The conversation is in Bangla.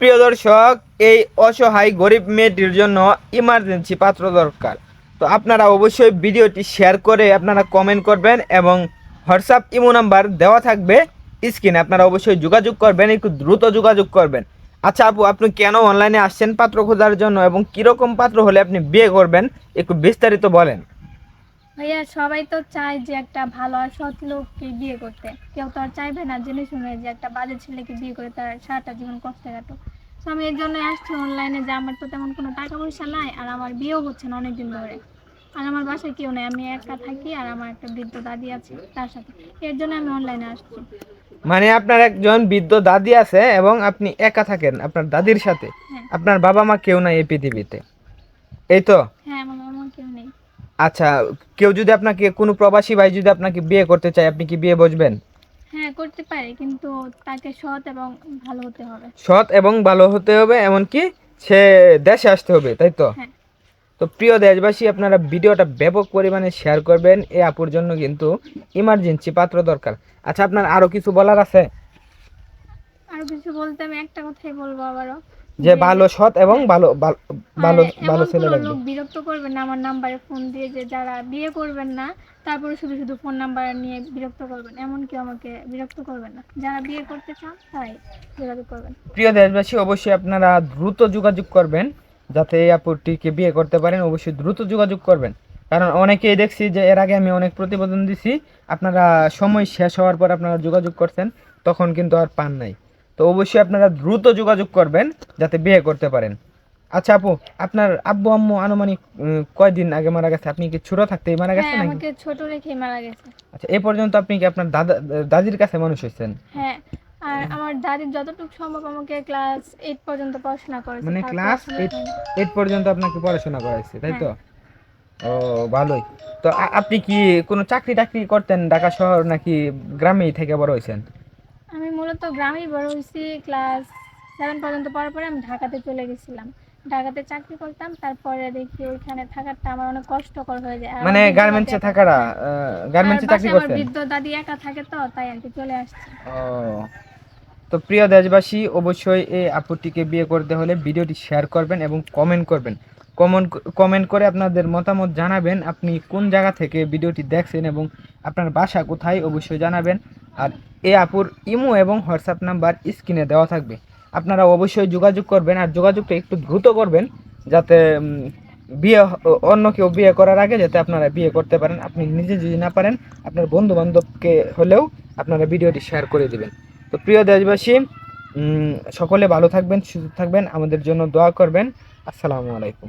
প্রিয় দর্শক, এই অসহায় গরিব মেয়েটির জন্য ইমার্জেন্সি পাত্র দরকার। তো আপনারা অবশ্যই ভিডিওটি শেয়ার করে আপনারা কমেন্ট করবেন এবং হোয়াটসঅ্যাপ ইমো নাম্বার দেওয়া থাকবে স্ক্রিনে আপনারা অবশ্যই যোগাযোগ করবেন, একটু দ্রুত যোগাযোগ করবেন। আচ্ছা আপু, আপনি কেন অনলাইনে আসছেন পাত্র খোঁজার জন্য এবং কীরকম পাত্র হলে আপনি বিয়ে করবেন? একটু বিস্তারিত বলেন। ভাইয়া সবাই তো চায় যে একটা ভালো আর সৎ লোককে বিয়ে করতে। কেউ তো আর চাইবে না জেনে শুনে যে একটা বাজে ছেলেকে বিয়ে করে তার সারাটা জীবন কষ্টে কাটো তো আমি এর জন্যই আসছি অনলাইনে যে আমার তো তেমন কোনো টাকা পয়সা নাই আর আমার বিয়েও হচ্ছে না অনেকদিন ধরে। আর আমার বাসায় কেউ নেই আমি একা থাকি আর আমার একটা বৃদ্ধ দাদি আছে তার সাথে। এর জন্য আমি অনলাইনে আসছি। মানে আপনার একজন বৃদ্ধ দাদি আছে এবং আপনি একা থাকেন আপনার দাদির সাথে। হ্যাঁ। আপনার বাবা মা কেউ নাই এই পৃথিবীতে। এই তো? হ্যাঁ আমার আচ্ছা কেউ যদি আপনাকে কোনো প্রবাসী ভাই যদি আপনাকে বিয়ে করতে চায় আপনি কি বিয়ে বসবেন? হ্যাঁ করতে পারে কিন্তু তাকে সৎ এবং ভালো হতে হবে। সৎ এবং ভালো হতে হবে এমনকি সে দেশে আসতে হবে তাই তো? হ্যাঁ। তো প্রিয় দেশবাসী আপনারা ভিডিওটা ব্যাপক পরিমাণে শেয়ার করবেন এই আপুর জন্য কিন্তু ইমার্জেন্সি পাত্র দরকার। আচ্ছা আপনার আরও কিছু বলার আছে? আর কিছু বলতে আমি একটা কথাই বলব আবারও। যে ভালো সৎ এবং ভালো ভালো ভালো ছেলে লাগবে বিরক্ত করবেন না আমার নাম্বারে ফোন দিয়ে যে যারা বিয়ে করবেন না তারপরে শুধু শুধু ফোন নাম্বার নিয়ে বিরক্ত করবেন। এমন কেউ আমাকে বিরক্ত করবেন না। যারা বিয়ে করতে চান তারাই যোগাযোগ করবেন। প্রিয় দেশবাসী অবশ্যই আপনারা দ্রুত যোগাযোগ করবেন যাতে এই আপুটিকে বিয়ে করতে পারেন অবশ্যই দ্রুত যোগাযোগ করবেন। কারণ অনেকেই দেখছি যে এর আগে আমি অনেক প্রতিবেদন দিছি আপনারা সময় শেষ হওয়ার পর আপনারা যোগাযোগ করছেন তখন কিন্তু আর পান নাই। তো অবশ্যই আপনারা দ্রুত যোগাযোগ করবেন যাতে বিয়ে করতে পারেন। আচ্ছা আপু আপনার আব্বু আম্মু আনুমানিক কয়দিন আগে মারা গেছে? আপনি কি ছোট থাকতেই মারা গেছে হ্যাঁ নাকি? আমাকে ছোট রেখেই মারা গেছে। আচ্ছা এই পর্যন্ত আপনি কি আপনার দাদা দাদির কাছে মানুষ হয়েছেন? হ্যাঁ আর আমার দাদির যতটুকু সম্ভব আমাকে ক্লাস এইট পর্যন্ত পড়াশোনা করেছে। মানে ক্লাস আসলে এইট হয়নি। এইট পর্যন্ত আপনাকে পড়াশোনা করাইছে তাই তো? হ্যাঁ। ও ভালোই। তো আপনি কি কোনো চাকরি টাকরি করতেন ঢাকা শহর নাকি গ্রামেই থেকে বড় হয়েছেন? মূলত গ্রামেই বড় হয়েছি ক্লাস সেভেন পর্যন্ত পড়ার পরে আমি ঢাকাতে চলে গেছিলাম। ঢাকাতে চাকরি করতাম তারপরে দেখি ওইখানে থাকাটা আমার অনেক কষ্টকর হয়ে যায়। মানে গার্মেন্টসে থাকারা গার্মেন্টসে চাকরি বাসায় আমার বৃদ্ধ দাদি একা থাকে তো তাই আর কি চলে আসছে। ও। তো প্রিয় দেশবাসী অবশ্যই এই আপুটিকে বিয়ে করতে হলে ভিডিওটি শেয়ার করবেন এবং কমেন্ট করবেন। কমেন্ট কমেন্ট করে আপনাদের মতামত জানাবেন আপনি কোন জায়গা থেকে ভিডিওটি দেখছেন এবং আপনার বাসা কোথায় অবশ্যই জানাবেন। আর এই আপুর ইমো এবং হোয়াটসঅ্যাপ নাম্বার স্ক্রিনে দেওয়া থাকবে। আপনারা অবশ্যই যোগাযোগ করবেন আর যোগাযোগটা একটু দ্রুত করবেন যাতে বিয়ে অন্য কেউ বিয়ে করার আগে যাতে আপনারা বিয়ে করতে পারেন। আপনি নিজে যদি না পারেন, আপনার বন্ধু বান্ধবকে হলেও আপনারা ভিডিওটি শেয়ার করে দিবেন। তো প্রিয় দেশবাসী সকলে ভালো থাকবেন, সুস্থ থাকবেন। আমাদের জন্য দোয়া করবেন। আসসালামু আলাইকুম।